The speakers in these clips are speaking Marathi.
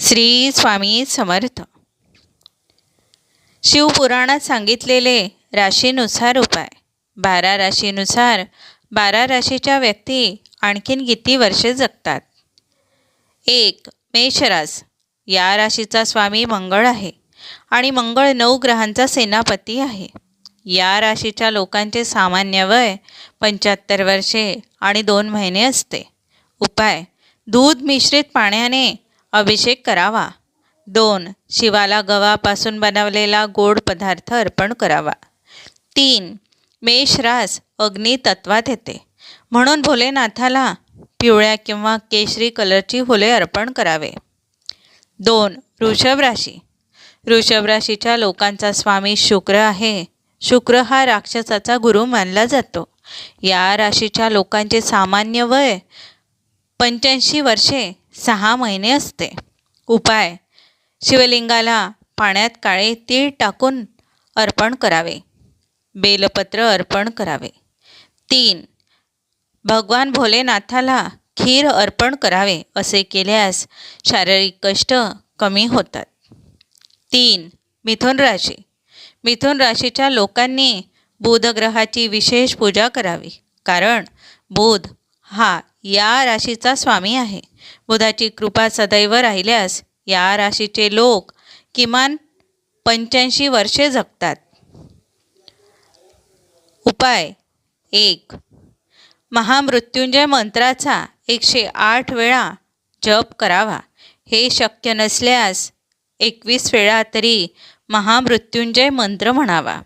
श्री स्वामी समर्थ. शिवपुराणात सांगितलेले राशीनुसार उपाय. बारा राशीनुसार बारा राशीच्या व्यक्ती आणखीन किती वर्षे जगतात? एक मेषरास या राशीचा स्वामी मंगळ आहे आणि मंगळ नऊ ग्रहांचा सेनापती आहे. या राशीच्या लोकांचे सामान्य वय पंच्याहत्तर वर्षे आणि दोन महिने असते. उपाय दूध मिश्रित पाण्याने अभिषेक करावा. दोन शिवाला गव्हापासून बनवलेला गोड पदार्थ अर्पण करावा. तीन मेष रास येते. म्हणून भोलेनाथाला पिवळ्या किंवा केशरी कलरची फुले अर्पण करावे. दोन वृषभ राशी. वृषभ राशीच्या लोकांचा स्वामी शुक्र आहे. शुक्र हा राक्षसाचा गुरु मानला जातो. या राशीच्या लोकांचे सामान्य वय पंच्याऐंशी वर्षे. सहा महिने असते. उपाय. शिवलिंगाला पाण्यात काळे तीळ टाकून अर्पण करावे. बेलपत्र अर्पण करावे. तीन. भगवान भोलेनाथाला खीर अर्पण करावे असे केल्यास शारीरिक कष्ट कमी होतात. तीन. मिथुन राशी. मिथुन राशीच्या लोकांनी बुधग्रहाची विशेष पूजा करावी. कारण बुध हा या राशीचा स्वामी आहे. बुधाची कृपा सदैव राहिल्यास या राशीचे लोक किमान पंच्याऐंशी वर्षे जगतात. उपाय एक. महामृत्युंजय मंत्राचा एकशे आठ वेळा जप करावा. हे शक्य नसल्यास एकवीस वेळा तरी महामृत्युंजय मंत्र म्हणावा.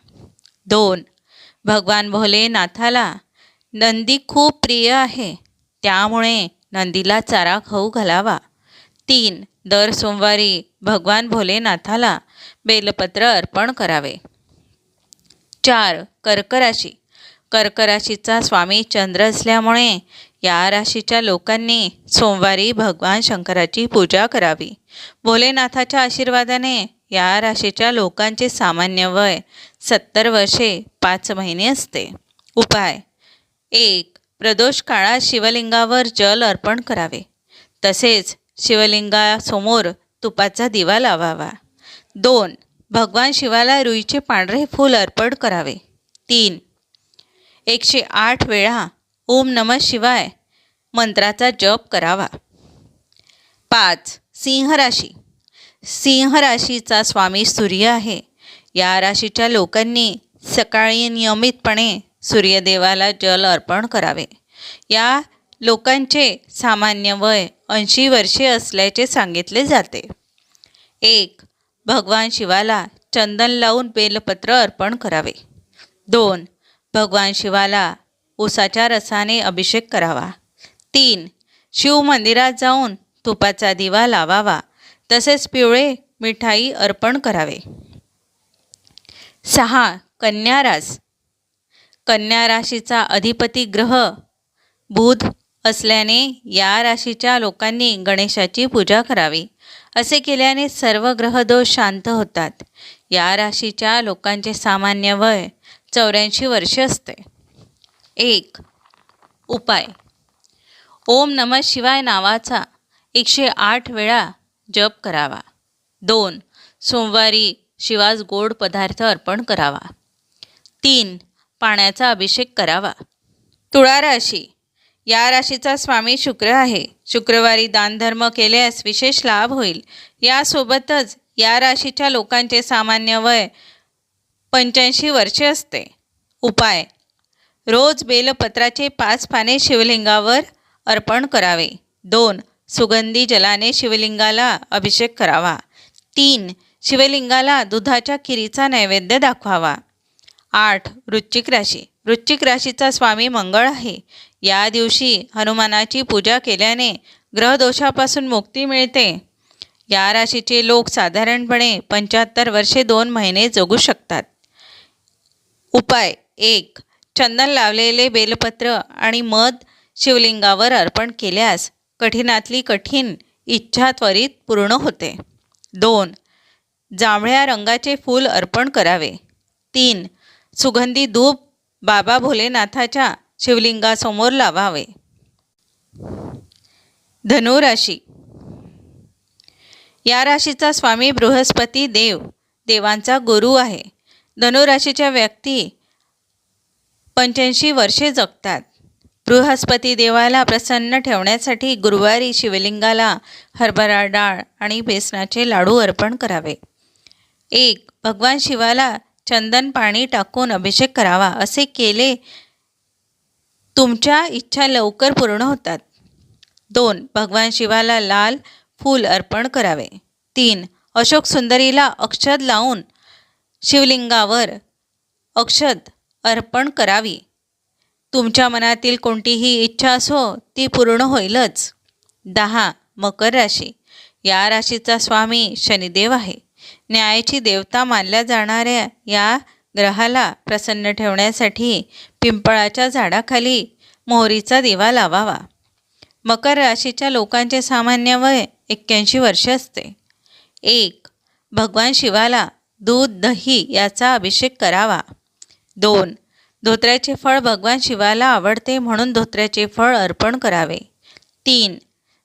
दोन. भगवान भोलेनाथाला नंदी खूप प्रिय आहे. त्यामुळे नंदीला चारा खाऊ घालावा. तीन दर सोमवारी भगवान भोलेनाथाला बेलपत्र अर्पण करावे. चार कर्क राशी कर्क राशीचा स्वामी चंद्र असल्यामुळे या राशीच्या लोकांनी सोमवारी भगवान शंकराची पूजा करावी. भोलेनाथाच्या आशीर्वादाने या राशीच्या लोकांचे सामान्य वय सत्तर वर्षे पाच महिने असते. उपाय एक प्रदोष काळात शिवलिंगावर जल अर्पण करावे. तसेच शिवलिंगासमोर तुपाचा दिवा लावावा. दोन भगवान शिवाला रुईचे पांढरे फूल अर्पण करावे. तीन एकशे आठ वेळा ओम नम शिवाय मंत्राचा जप करावा. पाच सिंह राशी. सिंह राशीचा स्वामी सूर्य आहे. या राशीच्या लोकांनी सकाळी नियमितपणे सूर्यदेवाला जल अर्पण करावे. या लोकांचे सामान्य वय ऐंशी वर्षे असल्याचे सांगितले जाते. एक भगवान शिवाला चंदन लावून बेलपत्र अर्पण करावे. दोन भगवान शिवाला उसाच्या रसाने अभिषेक करावा. तीन शिव मंदिरात जाऊन तुपाचा दिवा लावावा. तसेच पिवळे मिठाई अर्पण करावे. सहा कन्या रास कन्या राशीचा अधिपती ग्रह बुध असल्याने या राशीच्या लोकांनी गणेशाची पूजा करावी. असे केल्याने सर्व ग्रहदोष शांत होतात. या राशीच्या लोकांचे सामान्य वय चौऱ्याऐंशी वर्षे असते. एक उपाय. ओम नम शिवाय नावाचा एकशे आठ वेळा जप करावा. दोन सोमवारी शिवास गोड पदार्थ अर्पण करावा. तीन पाण्याचा अभिषेक करावा. तुळा राशी. या राशीचा स्वामी शुक्र आहे. शुक्रवारी दानधर्म केल्यास विशेष लाभ होईल. यासोबतच या राशीच्या लोकांचे सामान्य वय पंच्याऐंशी वर्षे असते. उपाय. रोज बेलपत्राचे पाच पाने शिवलिंगावर अर्पण करावे. दोन. सुगंधी जलाने शिवलिंगाला अभिषेक करावा. तीन. शिवलिंगाला दुधाच्या खिरीचा नैवेद्य दाखवावा. आठ वृश्चिक राशी. वृश्चिक राशीचा स्वामी मंगळ आहे. या दिवशी हनुमानाची पूजा केल्याने ग्रहदोषापासून मुक्ती मिळते. या राशीचे लोक साधारणपणे पंच्याहत्तर वर्षे दोन महिने जगू शकतात. उपाय एक चंदन लावलेले बेलपत्र आणि मध शिवलिंगावर अर्पण केल्यास कठीणातली कठीण इच्छा त्वरित पूर्ण होते. दोन जांभळ्या रंगाचे फूल अर्पण करावे. तीन सुगंधी धूप बाबा भोलेनाथाच्या शिवलिंगासमोर लावावे. धनुराशी. या राशीचा स्वामी बृहस्पती देव देवांचा गुरु आहे. धनुराशीच्या व्यक्ती पंच्याऐंशी वर्षे जगतात. बृहस्पती देवाला प्रसन्न ठेवण्यासाठी गुरुवारी शिवलिंगाला हरभरा डाळ आणि बेसनाचे लाडू अर्पण करावे. एक भगवान शिवाला चंदन पाणी टाकून अभिषेक करावा असे केले. तुमच्या इच्छा लवकर पूर्ण होतात. दोन भगवान शिवाला लाल फूल अर्पण करावे. तीन अशोक सुंदरीला अक्षद लावून शिवलिंगावर अक्षद अर्पण करावी. तुमच्या मनातील कोणतीही इच्छा असो ती पूर्ण होईलच. दहा मकर राशी. या राशीचा स्वामी शनिदेव आहे. न्यायाची देवता मानल्या जाणाऱ्या या ग्रहाला प्रसन्न ठेवण्यासाठी पिंपळाच्या झाडाखाली मोहरीचा दिवा लावावा. मकर राशीच्या लोकांचे सामान्य वय एक्क्याऐंशी वर्ष असते. एक भगवान शिवाला दूध दही याचा अभिषेक करावा. दोन धोत्र्याचे फळ भगवान शिवाला आवडते म्हणून धोत्र्याचे फळ अर्पण करावे. तीन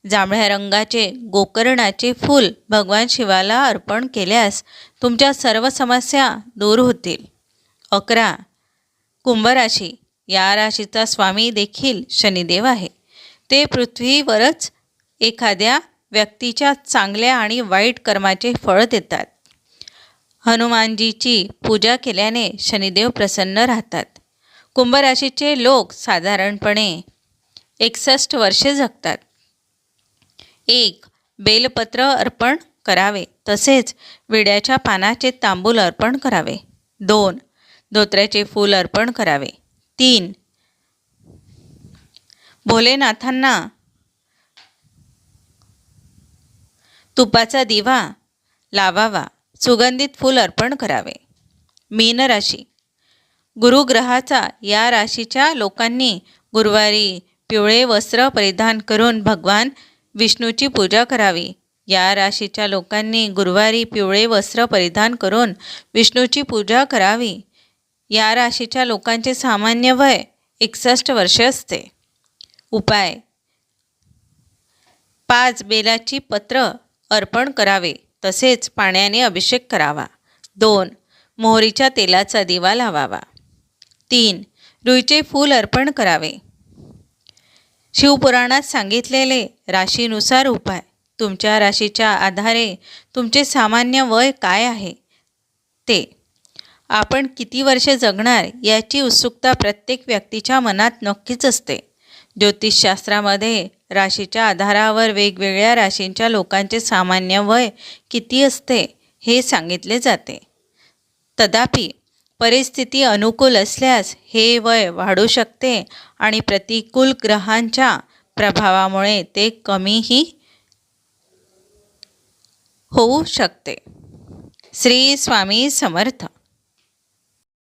जांभळ्या रंगाचे गोकर्णाचे फूल भगवान शिवाला अर्पण केल्यास तुमच्या सर्व समस्या दूर होतील. अकरा. कुंभराशी. या राशीचा स्वामी देखील शनिदेव आहे. ते पृथ्वीवरच एखाद्या व्यक्तीच्या चांगल्या आणि वाईट कर्माचे फळ देतात. हनुमानजीची पूजा केल्याने शनिदेव प्रसन्न राहतात. कुंभराशीचे लोक साधारणपणे एकसष्ट वर्षे जगतात. एक. बेलपत्र अर्पण करावे. तसेच विड्याच्या पानाचे तांबूल अर्पण करावे. दोन. धोत्र्याचे फूल अर्पण करावे. तीन. भोलेनाथांना तुपाचा दिवा लावावा. सुगंधित फूल अर्पण करावे. मीन राशी. गुरुग्रहाचा या राशीच्या लोकांनी गुरुवारी पिवळे वस्त्र परिधान करून भगवान विष्णूची पूजा करावी. या राशीच्या लोकांनी गुरुवारी पिवळे वस्त्र परिधान करून विष्णूची पूजा करावी. या राशीच्या लोकांचे सामान्य वय एकसष्ट वर्ष असते. उपाय. पाच बेलाची पत्र अर्पण करावे. तसेच पाण्याने अभिषेक करावा. दोन. मोहरीच्या तेलाचा दिवा लावावा. तीन. रुईचे फूल अर्पण करावे. शिवपुराणात सांगितलेले राशीनुसार उपाय. तुमच्या राशीच्या आधारे तुमचे सामान्य वय काय आहे? ते. आपण किती वर्षे जगणार याची उत्सुकता प्रत्येक व्यक्तीच्या मनात नक्कीच असते. ज्योतिषशास्त्रामध्ये राशीच्या आधारावर वेगवेगळ्या राशींच्या लोकांचे सामान्य वय किती असते हे सांगितले जाते. तथापि परिस्थिती अनुकूल असल्यास हे वय वाढू शकते आणि प्रतिकूल ग्रहांच्या प्रभावामुळे ते कमीही होऊ शकते. श्री स्वामी समर्थ.